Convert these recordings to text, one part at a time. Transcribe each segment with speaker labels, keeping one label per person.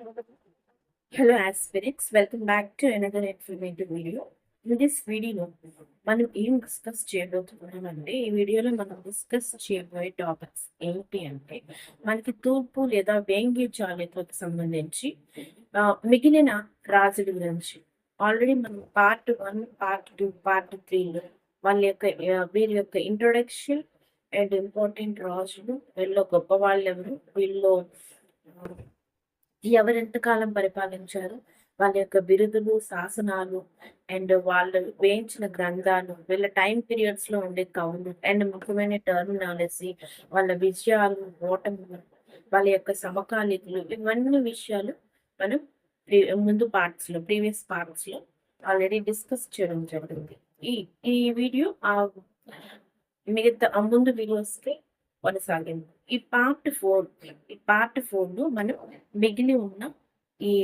Speaker 1: Hello ఆస్పిరిక్స్ welcome back to another informative video in this వీడియోలో మనం ఏం డిస్కస్ చేయబోతున్నామంటే ఈ వీడియోలో మనం డిస్కస్ చేయబోయే టాపిక్స్ ఏంటి అంటే మనకి తూర్పు లేదా వేంగి చాళుక్యులకు సంబంధించి మిగిలిన రాజుల గురించి. ఆల్రెడీ మనం part one part two part త్రీలో వాళ్ళ యొక్క వీరి యొక్క ఇంట్రొడక్షన్ అండ్ ఇంపార్టెంట్ రాజులు వీళ్ళు గొప్ప వాళ్ళు ఎవరు వీళ్ళు ఎవరెంతకాలం పరిపాలించారు? వాళ్ళ యొక్క బిరుదులు శాసనాలు అండ్ వాళ్ళు వేయించిన గ్రంథాలు వీళ్ళ టైం పీరియడ్స్లో ఉండే కవులు అండ్ ముఖ్యమైన టర్మినాలజీ వాళ్ళ విజయాలు ఓటములు వాళ్ళ యొక్క సమకాలీకులు ఇవన్నీ విషయాలు మనం ముందు పార్ట్స్లో ప్రీవియస్ పార్ట్స్లో ఆల్రెడీ డిస్కస్ చేయడం జరిగింది. ఈ ఈ వీడియో ఆ మిగతా ముందు వీడియోస్కి కొనసాగింది ఈ పార్ట్ ఫోర్ ఈ పార్ట్ ఫోర్లో మనం మిగిలి ఉన్న ఈ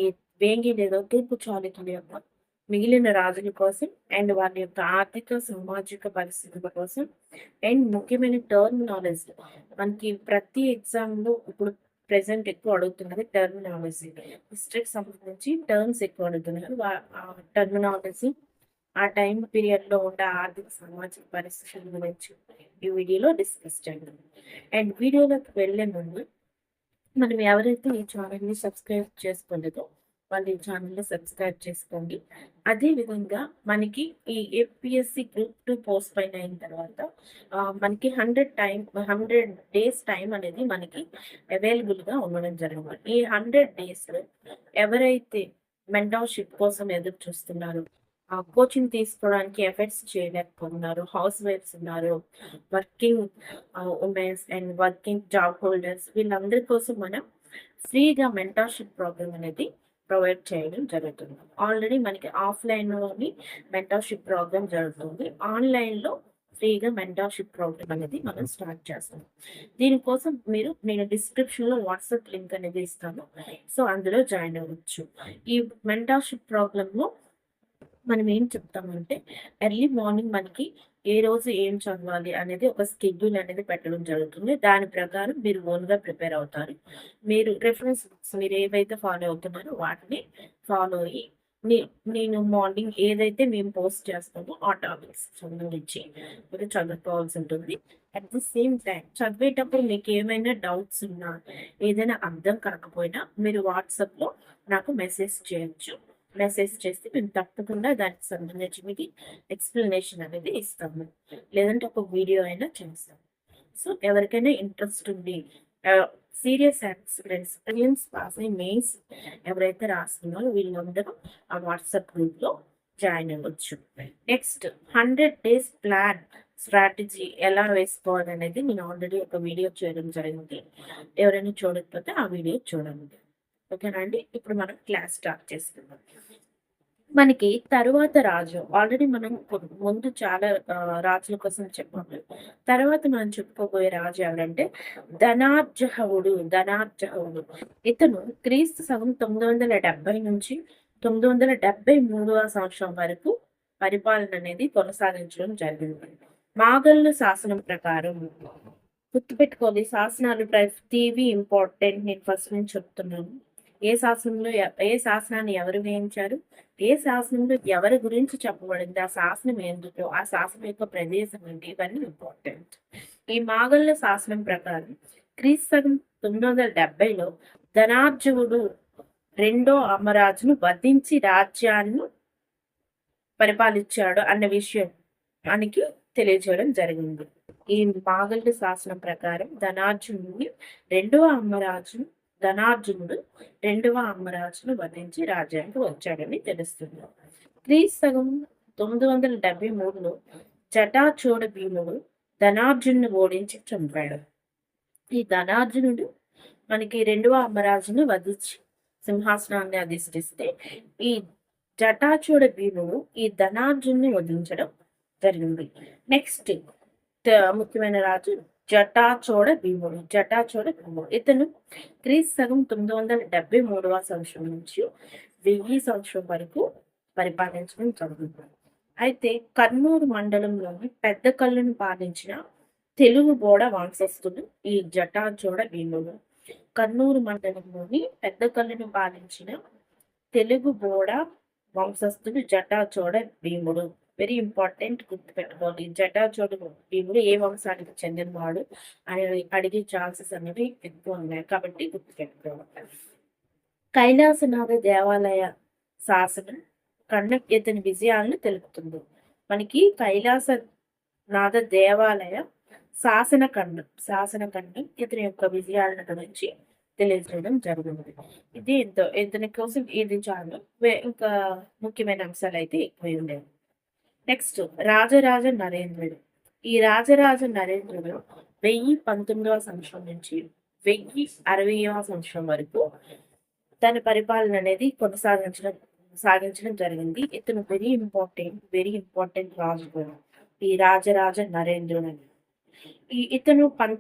Speaker 1: వేంగి లేదా తూర్పు చాళుక్యుల యొక్క మిగిలిన రాజుల కోసం అండ్ వారి యొక్క ఆర్థిక సామాజిక పరిస్థితుల కోసం అండ్ ముఖ్యమైన టర్మినాలజీ మనకి ప్రతి ఎగ్జామ్లో ఇప్పుడు ప్రెసెంట్ ఎక్కువ అడుగుతున్నది టర్మినాలజీ హిస్టరీకి సంబంధించి టర్మ్స్ ఎక్కువ అడుగుతున్నారు. టర్మినాలజీ ఆ టైం పీరియడ్లో ఉండే ఆర్థిక సామాజిక పరిస్థితుల గురించి ఈ వీడియోలో డిస్కస్ చేద్దాం. అండ్ వీడియోలోకి వెళ్ళే ముందు మనం ఎవరైతే ఈ ఛానల్ని సబ్స్క్రైబ్ చేసుకోలేదో వాళ్ళు ఈ ఛానల్ని సబ్స్క్రైబ్ చేసుకోండి. అదే విధంగా మనకి ఈ ఏపీఎస్సి గ్రూప్ టూ పోస్ట్ పైన అయిన తర్వాత మనకి hundred time hundred days time అనేది మనకి అవైలబుల్గా ఉండడం జరిగింది ఈ హండ్రెడ్ డేస్లో ఎవరైతే మెంటర్షిప్ కోసం ఎదురు చూస్తున్నారు కోచింగ్ తీసుకోవడానికి ఎఫర్ట్స్ చేయలేకపోతున్నారు. హౌస్ వైఫ్స్ ఉన్నారు. Working womens and working job holders వీళ్ళందరి కోసం మనం ఫ్రీగా మెంటర్షిప్ ప్రోగ్రామ్ అనేది ప్రొవైడ్ చేయడం జరుగుతుంది. ఆల్రెడీ మనకి ఆఫ్లైన్లోని మెంటర్షిప్ ప్రోగ్రామ్ జరుగుతుంది. ఆన్లైన్లో ఫ్రీగా మెంటర్షిప్ ప్రోగ్రామ్ అనేది మనం స్టార్ట్ చేస్తాం. దీనికోసం మీరు నేను డిస్క్రిప్షన్లో వాట్సాప్ లింక్ అనేది ఇస్తాను. సో అందులో జాయిన్ అవ్వచ్చు. ఈ మెంటర్షిప్ ప్రోగ్రాంలో మనం ఏం చెప్తామంటే ఎర్లీ మార్నింగ్ మనకి ఏ రోజు ఏం చదవాలి అనేది ఒక స్కెడ్యూల్ అనేది పెట్టడం జరుగుతుంది. దాని ప్రకారం మీరు ఓన్గా ప్రిపేర్ అవుతారు. మీరు రెఫరెన్స్ బుక్స్ మీరు ఏవైతే ఫాలో అవుతున్నారో వాటిని ఫాలో అయ్యి నేను మార్నింగ్ ఏదైతే మేము పోస్ట్ చేస్తామో ఆ టాపిక్స్ సంబంధించి మీరు చదువుకోవాల్సి ఉంటుంది. అట్ ది సేమ్ టైం చదివేటప్పుడు మీకు ఏమైనా డౌట్స్ ఉన్నా ఏదైనా అర్థం కాకపోయినా మీరు వాట్సాప్లో నాకు మెసేజ్ చేయొచ్చు. మెసేజ్ చేస్తే మేము తప్పకుండా దానికి సంబంధించి మీకు ఎక్స్ప్లెనేషన్ అనేది ఇస్తాము. లేదంటే ఒక వీడియో అయినా చేస్తాము. సో ఎవరికైనా ఇంట్రెస్ట్ ఉంది సీరియస్ యాక్సిడెంట్స్ ప్రిలిమ్స్ పాస్ అయ్యి మెయిన్స్ ఎవరైతే రాస్తున్నారో వీళ్ళందరూ ఆ వాట్సాప్ గ్రూప్లో జాయిన్ అవ్వచ్చు. Next hundred days plan strategy ఎలా వేసుకోవాలనేది నేను ఆల్రెడీ ఒక వీడియో చేయడం జరిగింది. ఎవరైనా చూడకపోతే ఆ వీడియో చూడండి. ఓకేనా అండి? ఇప్పుడు మనం క్లాస్ స్టార్ట్ చేసుకుందాం. మనకి తరువాత రాజు ఆల్రెడీ మనం ముందు చాలా రాజుల కోసం చెప్పాము. తర్వాత మనం చెప్పుకోబోయే రాజు ఎవరంటే ధనార్జహవుడు ధనార్జహవుడు ఇతను క్రీస్తు సగం తొమ్మిది వందల డెబ్బై నుంచి తొమ్మిది వందల డెబ్బై మూడవ సంవత్సరం వరకు పరిపాలన అనేది కొనసాగించడం జరిగింది. మాగల్లు శాసనం ప్రకారం గుర్తుపెట్టుకోవాలి శాసనాలు ప్రతివి ఇంపార్టెంట్ నేను ఫస్ట్ నుంచి చెప్తున్నాను. ఏ శాసనంలో ఏ శాసనాన్ని ఎవరు వేయించారు ఏ శాసనంలో ఎవరి గురించి చెప్పబడింది? ఆ శాసనం ఎందుకు? ఆ శాసనం యొక్క ప్రదేశం ఏంటి? ఇవన్నీ ఇంపార్టెంట్ ఈ మాగళ్ళ శాసనం ప్రకారం క్రీస్తు తొమ్మిది వందల డెబ్బైలో ధనార్జవుడు రెండో అమరాజును వధించి రాజ్యాన్ని పరిపాలించాడు అన్న విషయం మనకి తెలియజేయడం జరిగింది. ఈ మాగల్డు శాసనం ప్రకారం ధనార్జునుడిని రెండవ అమ్మరాజును ధనార్జునుడు రెండవ అమ్మరాజును వధించి రాజ్యానికి వచ్చాడని తెలుస్తుంది. క్రీస్తు సగం తొమ్మిది వందల డెబ్బై మూడులో జటాచూడ భీముడు ధనార్జునుని ఓడించి చంపాడు. ఈ ధనార్జునుడు మనకి రెండవ అమరాజును వధించి సింహాసనాన్ని అధిష్టిస్తే ఈ జటాచూడ భీముడు ఈ ధనార్జున్ని వధించడం జరిగింది. నెక్స్ట్ ముఖ్యమైన రాజు జటాచోడ భీముడు జటాచోడ భీముడు. ఇతను క్రీస్తు సగం తొమ్మిది వందల డెబ్బై మూడవ సంవత్సరం నుంచి వెయ్యి సంవత్సరం వరకు పరిపాలించడం జరుగుతుంది అయితే కర్నూలు మండలంలోని పెద్ద కళ్ళను పాలించిన తెలుగు బోడ వంశస్థుడు ఈ జటాచోడ భీముడు. కర్నూలు మండలంలోని పెద్ద కళ్ళను పాలించిన తెలుగు బోడ వంశస్థుడు జటాచోడ భీముడు. వెరీ ఇంపార్టెంట్ గుర్తుపెట్టుకోవాలి జటాచోడ భీముడు ఏ వంశానికి చెందినవాడు అని అడిగే ఛాన్సెస్ అనేవి ఎక్కువ ఉన్నాయి కాబట్టి గుర్తుపెట్టుకోవాలి. కైలాసనాథ దేవాలయ శాసనం కన్న ఇతని విజయాలను తెలుపుతుంది. మనకి కైలాస నాథ దేవాలయ శాసన కండం శాసన ఇతని యొక్క విజయాలను గురించి తెలియజేయడం జరిగింది ఇది ఎంతో ఇతని కోసం ఇది చాలు ఇంకా ముఖ్యమైన అంశాలు అయితే ఎక్కువ ఉండేవి. నెక్స్ట్ రాజరాజ నరేంద్రుడు. ఈ రాజరాజ నరేంద్రుడు వెయ్యి పంతొమ్మిదవ సంవత్సరం నుంచి వెయ్యి అరవైవ సంవత్సరం వరకు తన పరిపాలన అనేది కొనసాగించడం సాగించడం జరిగింది. ఇతను వెరీ ఇంపార్టెంట్ వెరీ ఇంపార్టెంట్ రాజు కూడా ఈ రాజరాజ నరేంద్రుడు అని. ఈ ఇతను పం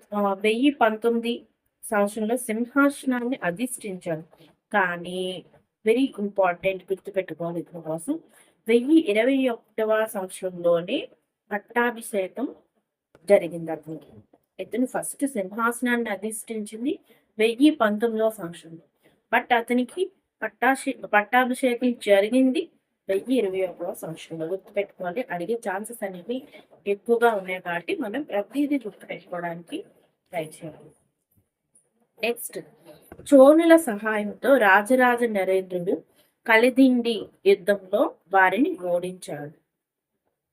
Speaker 1: వెయ్యి పంతొమ్మిది సంవత్సరంలో సింహాసనాన్ని అధిష్ఠించాడు. కానీ వెరీ ఇంపార్టెంట్ గుర్తుపెట్టుకోవాలి ఇతని కోసం. వెయ్యి ఇరవై ఒకటవ సంవత్సరంలోనే పట్టాభిషేకం జరిగింది అతనికి. ఇతను ఫస్ట్ సింహాసనాన్ని అధిష్ఠించింది వెయ్యి పంతొమ్మిదవ సంవత్సరంలో. బట్ అతనికి పట్టాభి పట్టాభిషేకం జరిగింది వెయ్యి ఇరవై ఒకటవ సంవత్సరంలో. గుర్తుపెట్టుకోవాలి అడిగే ఛాన్సెస్ అనేవి ఎక్కువగా ఉన్నాయి కాబట్టి మనం ప్రతిదీ గుర్తుపెట్టుకోవడానికి ట్రై చేయాలి. నెక్స్ట్ చోళుల సహాయంతో రాజరాజ నరేంద్రుడు కలిదిండి యుద్ధంలో వారిని ఓడించాడు.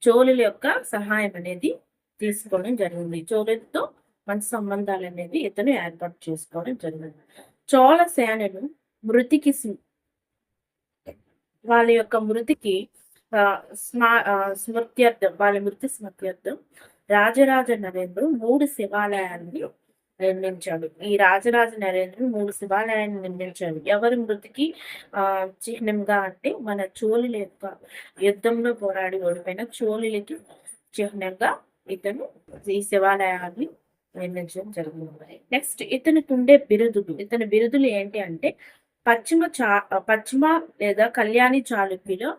Speaker 1: చోళుల యొక్క సహాయం అనేది తీసుకోవడం జరిగింది. చోళులతో మంచి సంబంధాలు అనేది ఇతను ఏర్పాటు చేసుకోవడం జరిగింది. చోళ సేనను మృతికి వాళ్ళ యొక్క మృతికి స్మా స్మృత్యర్థం వాళ్ళ మృతి స్మృత్యర్థం రాజరాజ నరేంద్రుడు మూడు శివాలయాన్ని నిర్మించాడు. ఈ రాజరాజ నరేంద్రుడు మూడు శివాలయాన్ని నిర్మించాడు. ఎవరి మృతికి ఆ చిహ్నంగా అంటే మన చోళుల యొక్క యుద్ధంలో పోరాడి ఓడిపోయిన చోళులకి చిహ్నంగా ఇతను ఈ శివాలయాన్ని నిర్మించడం జరుగుతుంది. నెక్స్ట్ ఇతనికి బిరుదులు. ఇతని బిరుదులు ఏంటి అంటే పశ్చిమ చా పశ్చిమ లేదా కళ్యాణి చాళుక్యులు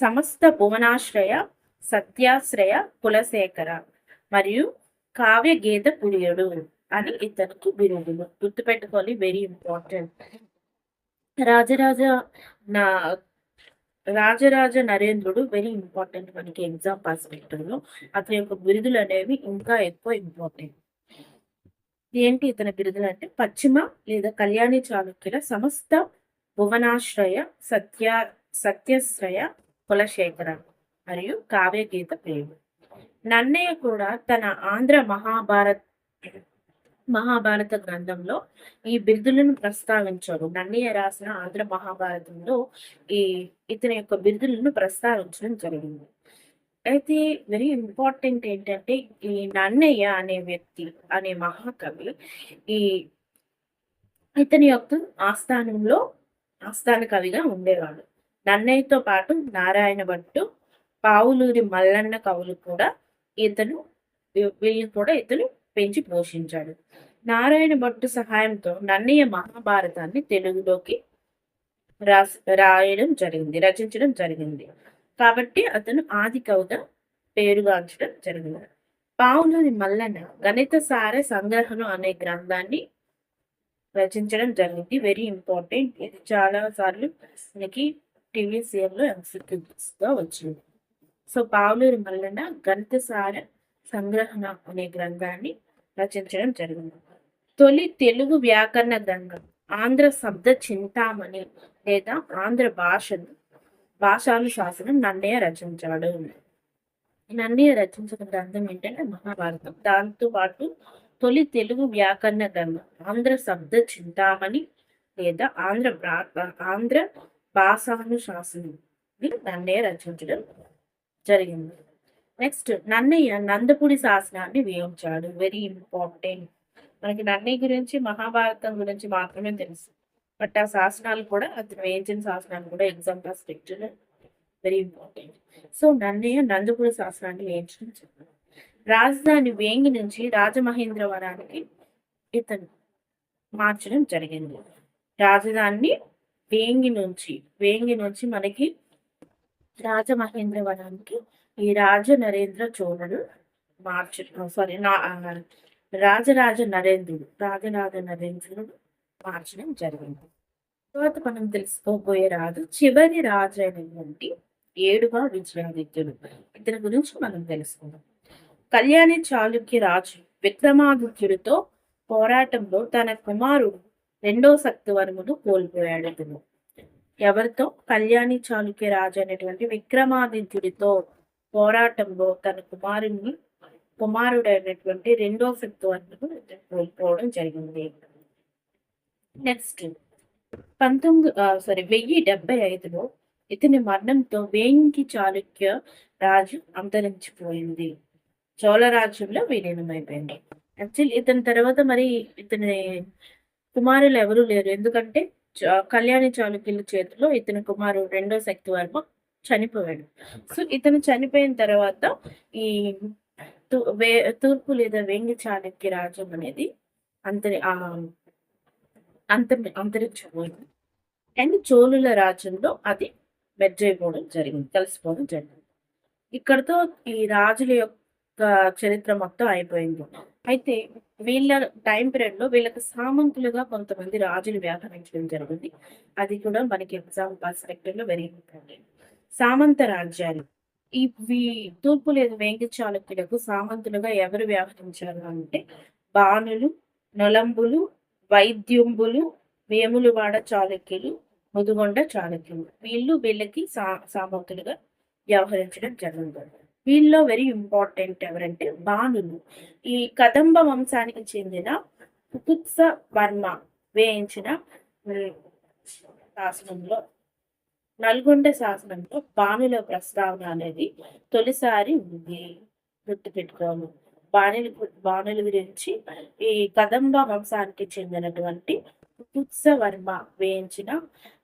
Speaker 1: సమస్త భువనాశ్రయ సత్యాశ్రయ కులశేఖర మరియు కావ్య గీత పులియుడు అని ఇతనికి బిరుదులు గుర్తుపెట్టుకోవాలి వెరీ ఇంపార్టెంట్ రాజరాజ నా రాజరాజ నరేంద్రుడు వెరీ ఇంపార్టెంట్ మనకి ఎగ్జామ్ పర్స్పెక్టివ్లో అతని యొక్క బిరుదులు అనేవి ఇంకా ఎక్కువ ఇంపార్టెంట్ ఏంటి ఇతని బిరుదులు అంటే పశ్చిమ లేదా కళ్యాణి చాళుక్యుల సమస్త భువనాశ్రయ సత్య సత్యశ్రయ కులశేఖర మరియు కావ్యగీత ప్రేమ నన్నయ్య కూడా తన ఆంధ్ర మహాభారత్ మహాభారత గ్రంథంలో ఈ బిరుదులను ప్రస్తావించాడు నన్నయ్య రాసిన ఆంధ్ర మహాభారతంలో ఈ ఇతని యొక్క బిరుదులను ప్రస్తావించడం జరిగింది. అయితే వెరీ ఇంపార్టెంట్ ఏంటంటే ఈ నన్నయ్య అనే వ్యక్తి అనే మహాకవి ఈ ఇతని యొక్క ఆస్థానంలో ఆస్థాన కవిగా ఉండేవాడు. నన్నయ్యతో పాటు నారాయణ భట్టు పావులూరి మల్లన్న కవులు కూడా ఇతను వీ- కూడా ఇతను పెంచి పోషించాడు. నారాయణ భట్టు సహాయంతో నన్నయ్య మహాభారతాన్ని తెలుగులోకి రాస్ రాయడం జరిగింది రచించడం జరిగింది. కాబట్టి అతను ఆది కవిగా పేరుగాంచడం జరిగింది. పావులూరి మల్లన్న గణిత సార సంగ్రహణం అనే గ్రంథాన్ని రచించడం జరిగింది. Very important. ఇది చాలా సార్లు మనకి టీవీసీఎల్లో ఎంసీక్యూస్ వచ్చింది. సో పావులూరి మల్లన్న గణిత సార సంగ్రహణ అనే గ్రంథాన్ని రచించడం జరిగింది. తొలి తెలుగు వ్యాకరణ గ్రంథం ఆంధ్ర శబ్ద చింతామణి లేదా ఆంధ్ర భాషను భాషాను శాసనం నన్నయ్య రచించాడు. నన్నయ్య రచించిన గ్రంథం ఏంటంటే మహాభారతం. దాంతో పాటు తొలి తెలుగు వ్యాకరణ గ్రంథం ఆంధ్ర శబ్ద చింతామణి లేదా ఆంధ్ర ఆంధ్ర భాషాను శాసనం నన్నయ్య రచించడం జరిగింది. నెక్స్ట్ నన్నయ్య నందపుడి శాసనాన్ని వేయించాడు వెరీ ఇంపార్టెంట్ మనకి నన్నయ్య గురించి మహాభారతం గురించి మాత్రమే తెలుసు. బట్ ఆ శాసనాలు కూడా అతను వేయించిన శాసనాలు కూడా exam perspective very important so Nannaya Nandampudi శాసనాన్ని వేయించడం చెప్పాడు రాజధాని వేంగి నుంచి రాజమహేంద్రవరానికి ఇతను మార్చడం జరిగింది. రాజధానిని వేంగి నుంచి వేంగి నుంచి మనకి రాజమహేంద్రవరానికి ఈ రాజ నరేంద్ర చోళుడు మార్చు సారీ నా రాజరాజ నరేంద్రుడు రాజరాజ నరేంద్రుడు మార్చడం జరిగింది. తర్వాత మనం తెలుసుకోబోయే రాజు చివరి రాజు అయినటువంటి ఏడుగా విజయాదిత్యుడు. ఇతని గురించి మనం తెలుసుకుందాం. కళ్యాణి చాళుక్య రాజు విక్రమాదిత్యుడితో పోరాటంలో తన కుమారుడు రెండో శక్తివర్మును కోల్పోయాడు. ఇతను ఎవరితో కళ్యాణి చాళుక్య రాజు అనేటువంటి విక్రమాదిత్యుడితో పోరాటంలో తన కుమారుని కుమారుడైనటువంటి రెండో శక్తివర్మును కోల్పోవడం జరిగింది. నెక్స్ట్ పంతొమ్మిది సారీ వెయ్యి డెబ్బై ఐదులో ఇతని మరణంతో వేయింకి చాళుక్య రాజు అంతరించిపోయింది. చోళ రాజ్యంలో విలీనమైపోయింది. యాక్చువల్లీ ఇతని తర్వాత మరి ఇతని కుమారులు ఎవరూ లేరు. ఎందుకంటే కళ్యాణి చాళుక్యుల చేతిలో ఇతని కుమారుడు రెండో శక్తివర్మ చనిపోయాడు. సో ఇతను చనిపోయిన తర్వాత ఈ తూర్పు లేదా వేంగి చాళుక్య రాజ్యం అనేది అంతరి ఆ అంతరి అంతరించిపోయింది. అండ్ చోళుల రాజ్యంలో అది మెర్జైపోవడం జరిగింది కలిసిపోవడం జరిగింది. ఇక్కడతో ఈ రాజుల యొక్క చరిత్ర మొత్తం అయిపోయింది. అయితే వీళ్ళ టైం పీరియడ్లో వీళ్ళకి సామంతులుగా కొంతమంది రాజులు వ్యవహరించడం జరిగింది అది కూడా మనకి ఎగ్జామ్ పర్స్పెక్టివ్లో వెరీ ఇంపార్టెంట్. సామంత రాజ్యాలు. ఈ తూర్పు లేదు వేంగి చాళుక్యులకు సామంతులుగా ఎవరు వ్యవహరించారు అంటే బాణులు నొలంబులు వైద్యుంబులు వేములవాడ చాళుక్యులు ముదుగొండ చాళుక్యులు. వీళ్ళు వీళ్ళకి సా సామంతులుగా వ్యవహరించడం జరిగింది వీళ్ళలో వెరీ ఇంపార్టెంట్ ఎవరంటే బాణులు ఈ కదంబ వంశానికి చెందిన కుకుత్స వర్మ వేయించిన శాసనంలో నల్గొండ శాసనంలో బాణుల ప్రస్తావన అనేది తొలిసారి ఉంది. గుర్తుపెట్టుకోవాలి బాణుల బాణుల గురించి ఈ కదంబ వంశానికి చెందినటువంటి కుత్స వర్మ వేయించిన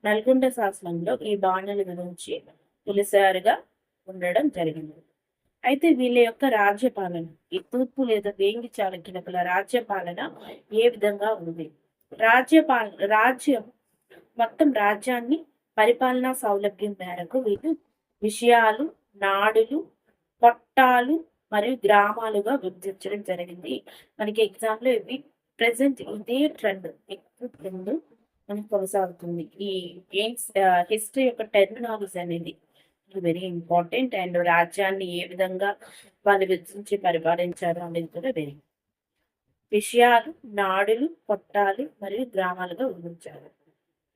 Speaker 1: నల్గొండ శాసనంలో ఈ బాణుల గురించి తొలిసారిగా ఉండడం జరిగింది. అయితే వీళ్ళ యొక్క రాజ్యపాలన ఈ తూర్పు లేదా వేంగి చాళుక్యుల రాజ్యపాలన ఏ విధంగా ఉంది? రాజ్యపాల రాజ్యం మొత్తం రాజ్యాన్ని పరిపాలనా సౌలభ్యం మేరకు వీళ్ళు విషయాలు నాడులు పట్టాలు మరియు గ్రామాలుగా విభజించడం జరిగింది. మనకి ఎగ్జామ్లో ఇవి ప్రజెంట్ ఇదే ట్రెండ్ ఎక్కువ ట్రెండ్ మనకు కొనసాగుతుంది. ఈ హిస్టరీ యొక్క టెర్మినాలజీ అనేది వెరీ ఇంపార్టెంట్ అండ్ రాజ్యాన్ని ఏ విధంగా వాళ్ళు విధించి పరిపాలించారు అనేది కూడా వెరీ విషయాలు నాడులు పట్టాలు మరియు గ్రామాలుగా విభజించారు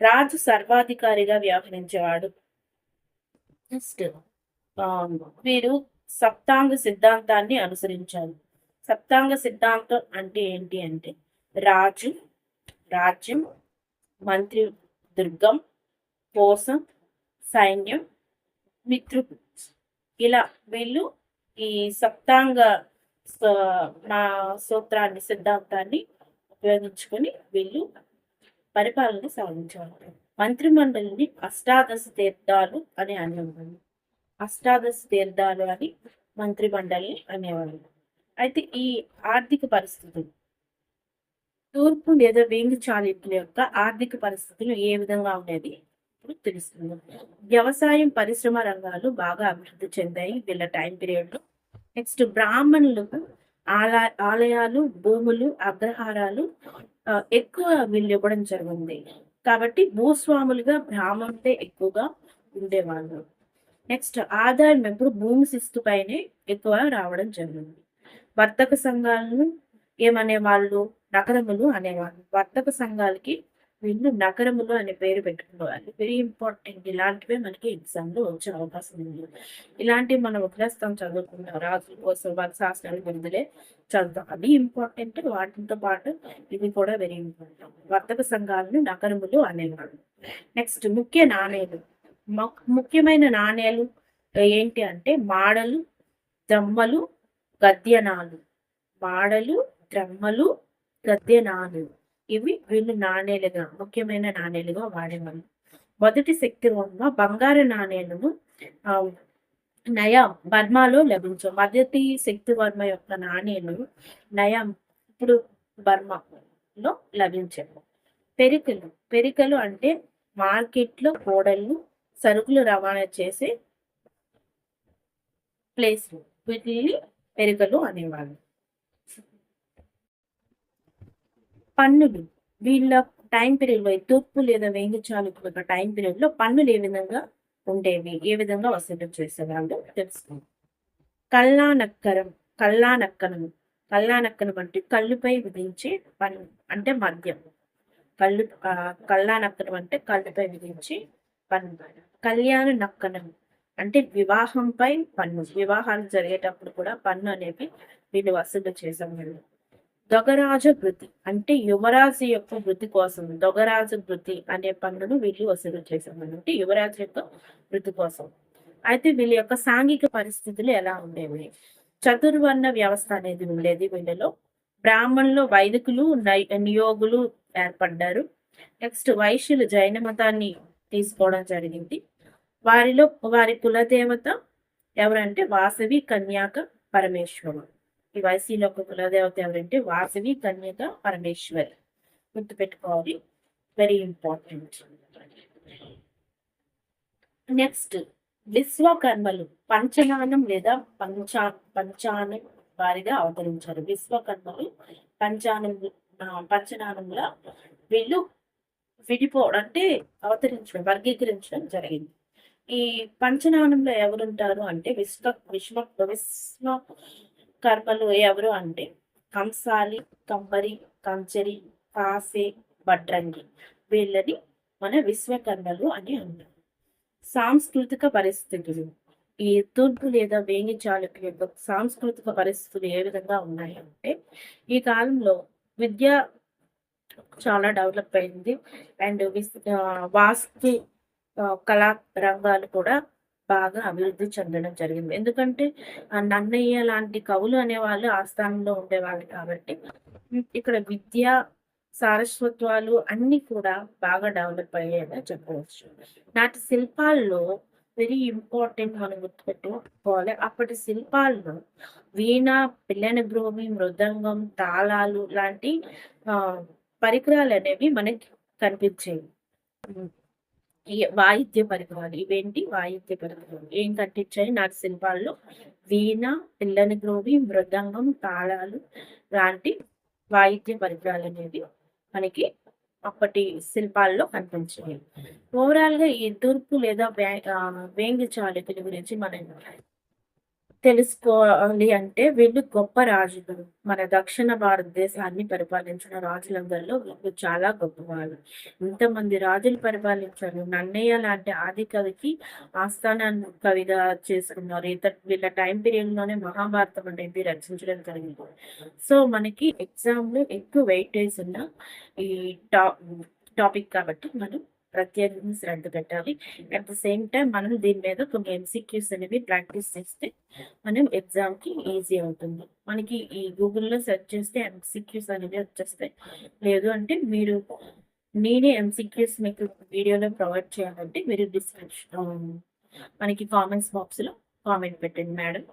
Speaker 1: రాజు సర్వాధికారిగా వ్యవహరించేవాడు. నెక్స్ట్ um, వీరు సప్తాంగ సిద్ధాంతాన్ని అనుసరించారు. సప్తాంగ సిద్ధాంతం అంటే ఏంటి అంటే రాజు రాజ్యం మంత్రి దుర్గం కోసం సైన్యం మిత్రుడు ఇలా వీళ్ళు ఈ సప్తాంగ స- సూత్రాన్ని సిద్ధాంతాన్ని ఉపయోగించుకొని వీళ్ళు పరిపాలన సాగించారు మంత్రిమండలిని అష్టాదశ తీర్థాలు అని అనేవాళ్ళు. అష్టాదశ తీర్థాలు అని మంత్రిమండలి అనేవాళ్ళు. అయితే ఈ ఆర్థిక పరిస్థితులు తూర్పు లేదా వేంగి చాళుక్యుల యొక్క ఆర్థిక పరిస్థితులు ఏ విధంగా ఉండేది? ఇప్పుడు తెలుస్తుంది. వ్యవసాయం పరిశ్రమ రంగాలు బాగా అభివృద్ధి చెందాయి వీళ్ళ టైం పీరియడ్లో నెక్స్ట్ బ్రాహ్మణులకు ఆలయ ఆలయాలు భూములు అగ్రహారాలు ఎక్కువ వీళ్ళు ఇవ్వడం జరిగింది. కాబట్టి భూస్వాములుగా బ్రాహ్మణులే ఎక్కువగా ఉండేవాళ్ళు. నెక్స్ట్ ఆదాయం ఎప్పుడు భూమి శిస్తు పైనే ఎక్కువ రావడం జరిగింది. వర్తక సంఘాలను ఏమనే వాళ్ళు నగరములు అనేవాళ్ళు. వర్తక సంఘాలకి వీళ్ళు నగరములు అనే పేరు పెట్టుకోవాలి వెరీ ఇంపార్టెంట్ ఇలాంటివే మనకి ఎగ్జామ్లో వచ్చే అవకాశం ఉంది. ఇలాంటివి మనం ఒకరేస్తాం చదువుకుంటాం రాజుల కోసం వాళ్ళ శాస్త్రాలు బిరుదులే చదువుతాం. అది ఇంపార్టెంట్ వాటితో పాటు ఇవి కూడా వెరీ ఇంపార్టెంట్ వర్తక సంఘాలను నగరములు అనేవాళ్ళు. నెక్స్ట్ ముఖ్య నాణేలు. ము- ముఖ్యమైన నాణేలు ఏంటి అంటే మాడలు ద్రమ్మలు గద్యనాలు. మాడలు ద్రమ్మలు గద్యనాలు. ఇవి వీళ్ళు నాణేలుగా ముఖ్యమైన నాణేలుగా వాడేవాళ్ళు. మొదటి శక్తి వల్ల బంగారు నాణేలను నయం నయా బర్మాలో లభించవు మొదటి శక్తి వర్మ యొక్క నాణేలు నయం ఇప్పుడు బర్మాలో లభించవు. పెరికలు పెరికలు అంటే మార్కెట్లో కోడళ్ళు సరుకులు రవాణా చేసే ప్లేస్ వీటిని పెరికలు అనేవాళ్ళు. పన్నులు. వీళ్ళ టైం పీరియడ్లో తూర్పు లేదా వేంగి చాళుక్యుల యొక్క టైం పీరియడ్లో పన్నులు ఏ విధంగా ఉండేవి? ఏ విధంగా వసూలు చేసేవాళ్ళు? తెలుసుకుందాం కల్లానక్కరం కల్లానక్కనం కల్లానక్కనం అంటే కళ్ళుపై విధించే పన్ను అంటే మద్యం. కళ్ళు కల్లానక్కనం అంటే కళ్ళుపై విధించే పన్ను. కళ్యాణ నక్కనం అంటే వివాహంపై పన్ను. వివాహాలు జరిగేటప్పుడు కూడా పన్ను అనేవి వీళ్ళు వసూలు చేసేవాళ్ళు. దొగరాజ వృత్తి అంటే యువరాజు యొక్క వృత్తి కోసం. దొగరాజు వృత్తి అనే పన్నును వీళ్ళు వసూలు చేసేవాళ్ళు అంటే యువరాజు యొక్క వృత్తి కోసం. అయితే వీళ్ళ యొక్క సాంఘిక పరిస్థితులు ఎలా ఉండేవి? చతుర్వర్ణ వ్యవస్థ అనేది ఉండేది వీళ్ళలో. బ్రాహ్మణులు వైదికులు నై- నియోగులు ఏర్పడ్డారు. నెక్స్ట్ వైశ్యులు జైన మతాన్ని తీసుకోవడం జరిగింది. వారిలో వారి కులదేవత ఎవరంటే వాసవి కన్యాక పరమేశ్వరుడు. ఈ వైసీలో ఒక కులదేవత ఎవరంటే వాసవి కన్యక పరమేశ్వరి. గుర్తుపెట్టుకోవాలి. వెరీ ఇంపార్టెంట్ నెక్స్ట్ విశ్వకర్మలు పంచనానం లేదా పంచా పంచానం వారిగా అవతరించారు. విశ్వకర్మలు పంచానం పంచనానంలో వీళ్ళు విడిపోవడం అంటే అవతరించడం వర్గీకరించడం జరిగింది. ఈ పంచనానంలో ఎవరుంటారు అంటే విశ్వ విశ్వ విశ్వ కర్మలు ఎవరు అంటే? కంసాలి కంబరి కంచరి కాసే భడ్రంగి వీళ్ళని మన విశ్వకర్మలు అని అంటారు. సాంస్కృతిక పరిస్థితులు. ఈ తూర్పు లేదా వేంగి చాళుక్యుల యొక్క సాంస్కృతిక పరిస్థితులు ఏ విధంగా ఉన్నాయి అంటే ఈ కాలంలో విద్య చాలా డెవలప్ అయింది. అండ్ విస్- వాస్తు కళా రంగాలు కూడా బాగా అభివృద్ధి చెందడం జరిగింది. ఎందుకంటే ఆ నన్నయ్య లాంటి కవులు అనేవాళ్ళు ఆస్థానంలో ఉండేవాళ్ళు కాబట్టి ఇక్కడ విద్య సారస్వత్వాలు అన్ని కూడా బాగా డెవలప్ అయ్యాయని చెప్పవచ్చు. నాటి శిల్పాల్లో వెరీ ఇంపార్టెంట్ మనం గుర్తుపెట్టుకోవాలి. అప్పటి శిల్పాల్లో వీణ పిల్లని భూమి మృదంగం తాళాలు లాంటి పరికరాలు అనేవి మనకి కనిపించేవి. వాయిద్య పరికరాలు ఇవేంటి? వాయిద్య పరికరాలు. ఏం కట్టించాయి నాటి శిల్పాల్లో వీణ పిల్లని గ్రోవి మృదంగం తాళాలు లాంటి వాయిద్య పరికరాలు అనేవి మనకి అప్పటి శిల్పాల్లో కనిపించాయి. ఓవరాల్గా ఈ తూర్పు లేదా వే- ఆ, వేంగి చాళుక్యుల గురించి మనం తెలుసుకోవాలి అంటే వీళ్ళు గొప్ప రాజులు. మన దక్షిణ భారతదేశాన్ని పరిపాలించిన రాజులందరిలో వీళ్ళు చాలా గొప్పవాళ్ళు. ఇంతమంది రాజులు పరిపాలించారు. నన్నయ్య లాంటి ఆది కవికి ఆస్థానాన్ని కవిగా చేసుకున్నారు. ఇతర వీళ్ళ టైం పీరియడ్లోనే మహాభారతం అనేది రచించడం జరిగింది. సో మనకి ఎగ్జామ్లో ఎక్కువ వెయిటేజ్ ఉన్న ఈ టా టాపిక్ కాబట్టి మనం ప్రత్యేకంగా శ్రద్ధ పెట్టాలి. అట్ ద సేమ్ టైం మనం దీని మీద కొన్ని ఎంసీక్యూస్ అనేవి ప్రాక్టీస్ చేస్తే మనం ఎగ్జామ్కి ఈజీ అవుతుంది. మనకి ఈ గూగుల్లో సెర్చ్ చేస్తే ఎంసీక్యూస్ అనేవి వచ్చేస్తాయి. లేదు అంటే మీరు నేనే ఎంసీక్యూస్ మీకు వీడియోలో ప్రొవైడ్ చేయాలంటే మీరు డిస్క్రిప్షన్ మనకి కామెంట్స్ బాక్స్లో కామెంట్ పెట్టండి మేడం.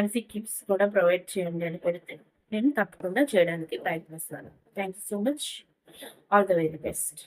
Speaker 1: ఎంసీక్యూస్ కూడా ప్రొవైడ్ చేయండి అని పెడితే నేను తప్పకుండా చేయడానికి ప్రయత్నిస్తాను. Thank you so much all the very best